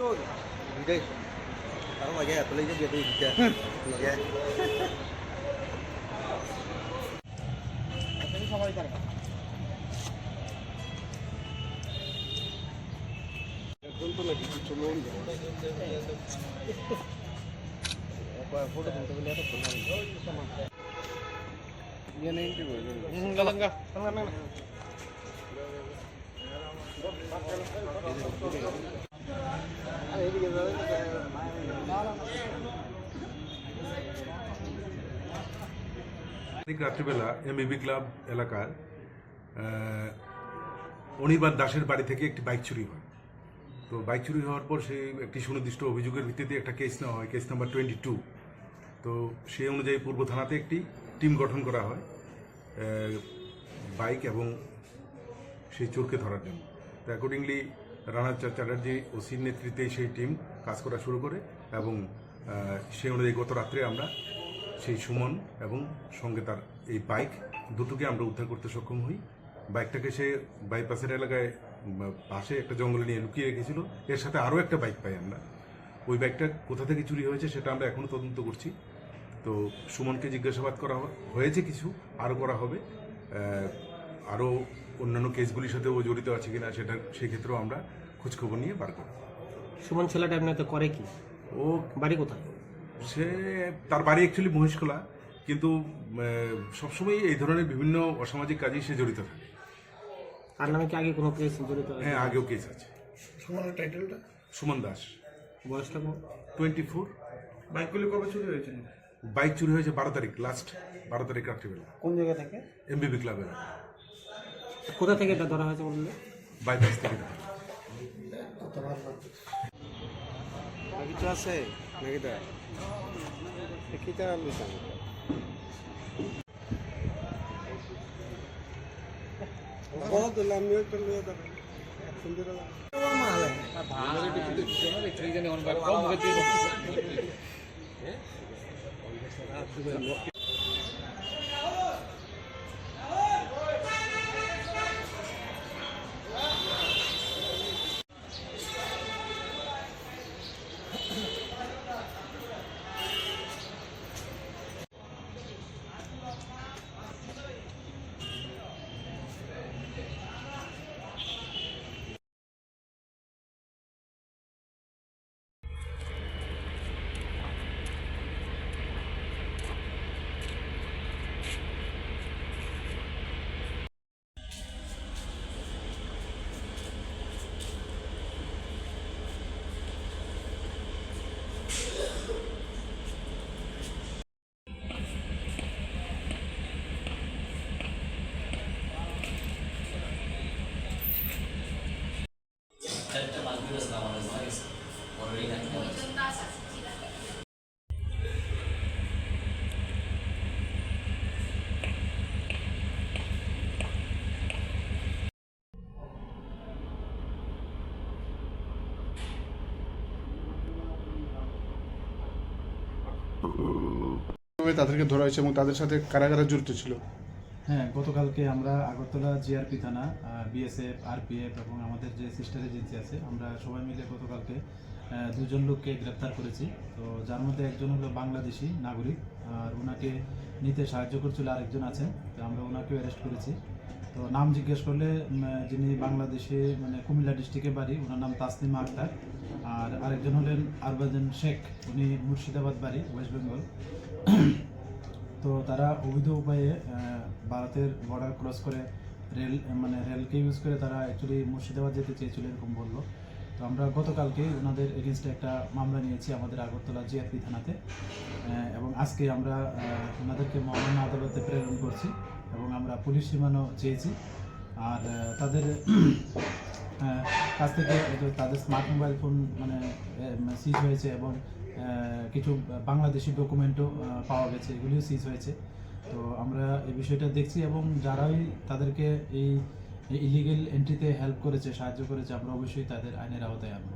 Biday. Parang magaya, tuloy niya biday রাত্রিবেলা এমবিবি club এলাকার অনির্বাণ দাসের বাড়ি থেকে একটি বাইক চুরি হয় তো বাইক চুরি হওয়ার পর সে একটি সুনির্দিষ্ট অভিযোগের ভিত্তিতে একটা কেস নেওয়া হয় কেস নাম্বার টোয়েন্টি টু তো সেই অনুযায়ী পূর্ব থানাতে একটি টিম গঠন করা হয় বাইক এবং সেই চোরকে ধরার জন্য তো অ্যাকর্ডিংলি রানা চ্যাটার্জি ওসির নেতৃত্বে সেই টিম কাজ করা শুরু করে এবং সেই অনুযায়ী গত রাত্রে আমরা সেই সুমন এবং সঙ্গে তার এই বাইক দুটোকে আমরা উদ্ধার করতে সক্ষম হই। বাইকটাকে সে বাইপাসের এলাকায় পাশে একটা জঙ্গলে নিয়ে লুকিয়ে রেখেছিল। এর সাথে আরও একটা বাইক পাই আমরা। ওই বাইকটা কোথা থেকে চুরি হয়েছে সেটা আমরা এখনও তদন্ত করছি। তো সুমনকে জিজ্ঞাসাবাদ করা হয়েছে কিছু, আরও করা হবে। আরও অন্যান্য কেসগুলির সাথে ও জড়িত আছে কিনা সেটা সেক্ষেত্রেও আমরা খোঁজখবর নিয়ে বার করব। সুমন ছেলেটা এমনিতে করে কি? ও বাড়ি কোথায়? সে তার বাড়ি অ্যাকচুয়ালি মহেশখোলা কিন্তু সবসময় এই ধরনের বিভিন্ন অসামাজিক কাজেই সে জড়িত থাকে। তার নামে কি আগে কোনো কেস জড়িত হ্যাঁ আগেও কেস আছে। সুমনের টাইটেলটা সুমন দাস। বয়সটা কত? টোয়েন্টি ফোর বাইকগুলি কবে চুরি হয়েছিল? বাইক চুরি হয়েছে বারো তারিখ লাস্ট বারো তারিখ রাত্রিবেলা। কোন জায়গা থেকে? এমবিবি ক্লাবের কোথা থেকে এটা ধরা হয়েছে বললে বাইপাস থেকে ধরা। কিছু আছে? নাকি দা কিতা আমি তাদেরকে ধরা হয়েছে এবং তাদের সাথে কারা কারা জড়িত ছিল। হ্যাঁ গতকালকে আমরা আগরতলা জিআরপি থানা বিএসএফ, আরপিএফ এবং আমাদের যে সিস্টার এজেন্সি আছে, আমরা সবাই মিলে গতকালকে দুজন লোককে গ্রেপ্তার করেছি। তো যার মধ্যে একজন হলো বাংলাদেশি নাগরিক, আর ওনাকে নিতে সাহায্য করছিল আরেকজন আছেন, তো আমরা ওনাকেও অ্যারেস্ট করেছি। তো নাম জিজ্ঞেস করলে যিনি বাংলাদেশে মানে কুমিল্লা ডিস্ট্রিক্টে বাড়ি, ওনার নাম তাসনিমা আক্তার। আর আরেকজন হলেন আরবাজন শেখ, উনি মুর্শিদাবাদ বাড়ি, ওয়েস্ট বেঙ্গল। তো তারা অবৈধ উপায়ে ভারতের বর্ডার ক্রস করে রেল মানে রেলকে ইউজ করে তারা অ্যাকচুয়ালি মুর্শিদাবাদ যেতে চেয়েছিল, এরকম বলল। তো আমরা গতকালকে ওনাদের এগেনস্টে একটা মামলা নিয়েছি আমাদের আগরতলা জিআরপি থানাতে এবং আজকে আমরা ওনাদেরকে মহামান্য আদালতে প্রেরণ করছি এবং আমরা পুলিশ রিমান্ডও চেয়েছি। আর তাদের কাছ থেকে তাদের স্মার্ট মোবাইল ফোন মানে সিজ হয়েছে এবং কিছু বাংলাদেশি ডকুমেন্টও পাওয়া গেছে, এগুলিও সিজ হয়েছে। তো আমরা এই বিষয়টা দেখছি এবং যারাই তাদেরকে এই ইলিগেল এন্ট্রিতে হেল্প করেছে সাহায্য করেছে আমরা অবশ্যই তাদের আইনের আওতায় আনব।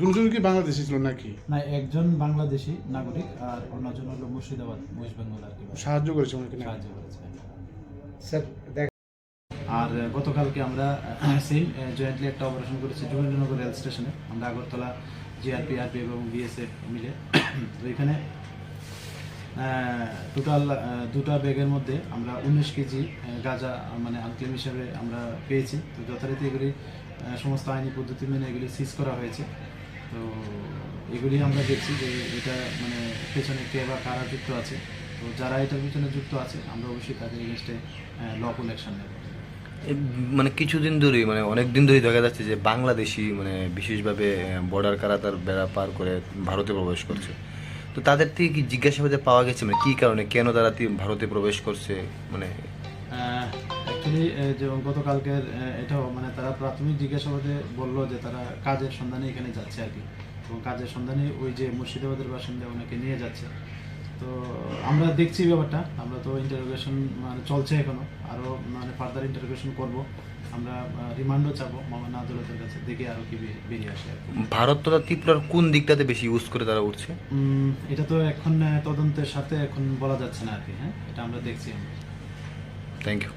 দুজন কি বাংলাদেশি ছিল নাকি? না একজন বাংলাদেশি নাগরিক আর অন্যজন হলো মুর্শিদাবাদ ওয়েস্ট বেঙ্গল আর কি। সাহায্য করেছে ওনাকে নাকি? সাহায্য করেছে। স্যার আর গতকালকে আমরা সেম জয়েন্টলি একটা অপারেশন করেছি যোগেন্দ্রনগর রেল স্টেশনে। আমরা আগরতলা জিআরপি আরপি এবং বিএসএফ মিলে। তো এখানে টোটাল দুটা ব্যাগের মধ্যে আমরা উনিশ কেজি গাঁজা মানে আনক্লেম হিসেবে আমরা পেয়েছি। তো যথারীতি এগুলি সমস্ত আইনি পদ্ধতি মেনে এগুলি সিজ করা হয়েছে। তো এগুলি আমরা দেখছি যে এটা মানে পেছনে কে বা কারা যুক্ত আছে। তো যারা এটার পিছনে যুক্ত আছে, আমরা অবশ্যই তাদের এগেনস্টে লফুল অ্যাকশন নেব। মানে কিছুদিন ধরেই মানে অনেক দিন ধরেই দেখা যাচ্ছে যে বাংলাদেশি মানে বিশেষভাবে বর্ডার কারাতার বেড়া পার করে ভারতে প্রবেশ করছে। তো তাদের থেকে কি জিজ্ঞাসাবাদে পাওয়া গেছে মানে কী কারণে? কেন তারা ভারতে প্রবেশ করছে? মানে যেমন গতকালকের এটাও মানে তারা প্রাথমিক জিজ্ঞাসাবাদে বলল যে তারা কাজের সন্ধানে এখানে যাচ্ছে আর কি। এবং কাজের সন্ধানে ওই যে মুর্শিদাবাদের বাসিন্দা ওনাকে নিয়ে যাচ্ছে। তো আমরা দেখছি ব্যাপারটা। আমরা তো ইন্টারোগেশন মানে চলছে এখনও। আরও মানে ফার্দার ইন্টারোগেশন করব। আমরা রিমান্ডও চাবো মামানা আদালতের কাছে দেখে আরও কি বেরিয়ে আসে ভারত তথা ত্রিপুরার কোন দিকটাতে বেশি ইউজ করে তারা উঠছে? এটা তো এখন তদন্তের সাথে এখন বলা যাচ্ছে না আর কি হ্যাঁ? এটা আমরা দেখছি। Thank you